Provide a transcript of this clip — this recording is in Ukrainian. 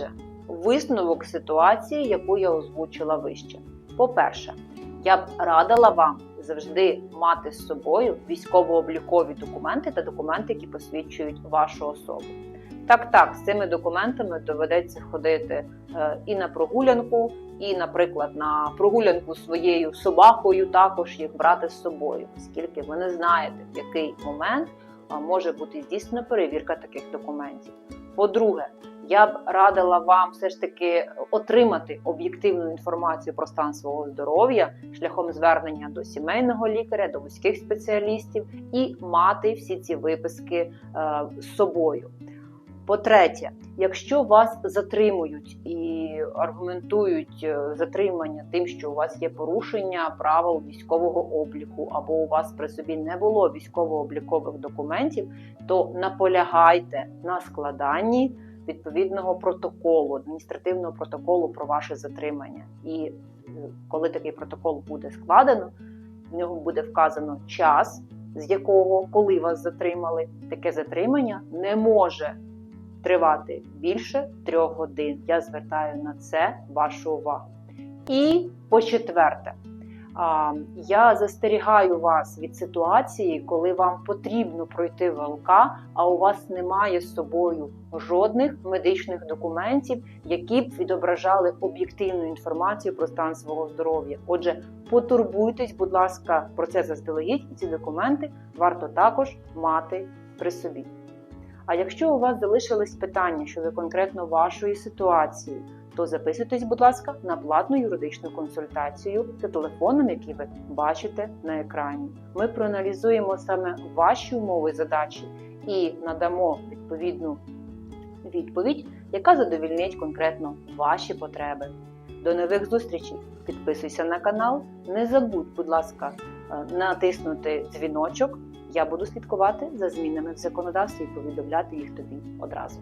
Отже, висновок ситуації, яку я озвучила вище. По-перше, я б радила вам завжди мати з собою військово-облікові документи та документи, які посвідчують вашу особу. Так, так, з цими документами доведеться ходити е, і на прогулянку, і, наприклад, на прогулянку своєю собакою також їх брати з собою, оскільки ви не знаєте, в який момент може бути здійснена перевірка таких документів. По-друге, я б радила вам все ж таки отримати об'єктивну інформацію про стан свого здоров'я шляхом звернення до сімейного лікаря, до вузьких спеціалістів і мати всі ці виписки е, з собою. По-третє, якщо вас затримують і аргументують е, затримання тим, що у вас є порушення правил військового обліку, або у вас при собі не було військово-облікових документів, то наполягайте на складанні відповідного протоколу, адміністративного протоколу про ваше затримання. І е, коли такий протокол буде складено, в нього буде вказано час, з якого коли вас затримали, таке затримання не може тривати більше трьох годин. Я звертаю на це вашу увагу. І по четверте, я застерігаю вас від ситуації, коли вам потрібно пройти ВЛК, а у вас немає з собою жодних медичних документів, які б відображали об'єктивну інформацію про стан свого здоров'я. Отже, потурбуйтесь, будь ласка, про це заздалегідь, і ці документи варто також мати при собі. А якщо у вас залишились питання щодо конкретно вашої ситуації, то записуйтесь, будь ласка, на платну юридичну консультацію за телефоном, який ви бачите на екрані. Ми проаналізуємо саме ваші умови задачі і надамо відповідну відповідь, яка задовільнить конкретно ваші потреби. До нових зустрічей! Підписуйся на канал. Не забудь, будь ласка, е, натиснути дзвіночок. Я буду слідкувати за змінами в законодавстві і повідомляти їх тобі одразу.